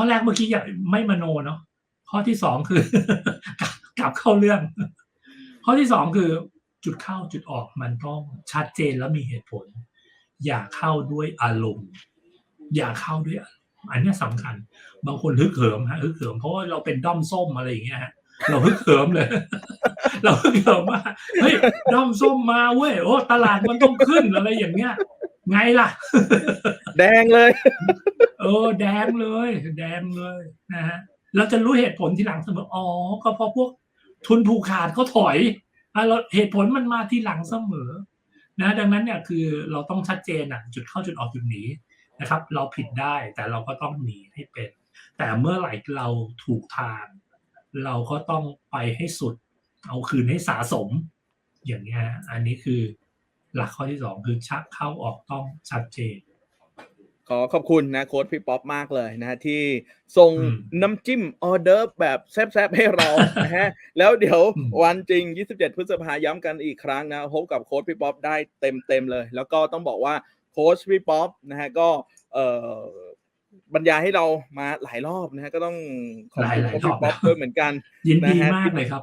ข้อแรกเมื่อกี้อย่าไม่มโนเนาะข้อที่สองคือกลับกลับเข้าเรื่อง ข้อที่สองคือจุดเข้าจุดออกมันต้องชัดเจนและมีเหตุผล อย่าเข้าด้วยอารมณ์ อย่าเข้าด้วยอารมณ์อันนี้ยสำคัญ บางคนฮึกเหิมฮะฮึกเหิมเพราะว่าเราเป็นด้อมส้มอะไรอย่างเงี้ยฮะเราฮึกเหิมเลย เราฮึกเหิมว่าเฮ้ยด้อมส้มมาเว้ยโอ้ตลาดมันต้องขึ้นอะไรอย่างเงี้ย ไงล่ะ แดงเลย ออแดงเลย แดงเลยนะฮะเราจะรู้เหตุผลทีหลังเสมออ๋อก็เพราะพวกทุนผูกขาดเขาถอยเราเหตุผลมันมาทีหลังเสมอ นะ ดังนั้นเนี่ยคือเราต้องชัดเจนอะ จุดเข้าจุดออกจุดหนีนะครับ เราผิดได้แต่เราก็ต้องหนีให้เป็น แต่เมื่อไหร่เราถูกทาง เราก็ต้องไปให้สุด เอาคืนให้สะสม อย่างเงี้ยอันนี้คือหลักข้อที่สองคือชักเข้าออกต้องชัดเจน ขอขอบคุณนะโค้ดพี่ป๊อปมากเลยนะที่ส่งอืมน้ำจิ้มออเดอร์ฟแบบแซ่บๆให้เรานะฮะแล้วเดี๋ยวอืมวันจริง 27 พฤษภาย้ำกันอีกครั้งนะพบกับโค้ดพี่ป๊อปได้เต็มๆเลย แล้วก็ต้องบอกว่าโค้ชพี่ป๊อปนะฮะก็เอ่อบรรยายให้เรามาหลายรอบนะฮะก็ต้องขอบคุณหลายๆโค้ชพี่ป๊อปรอบด้วยเหมือนกันยินดีนะฮะมากเลยครับ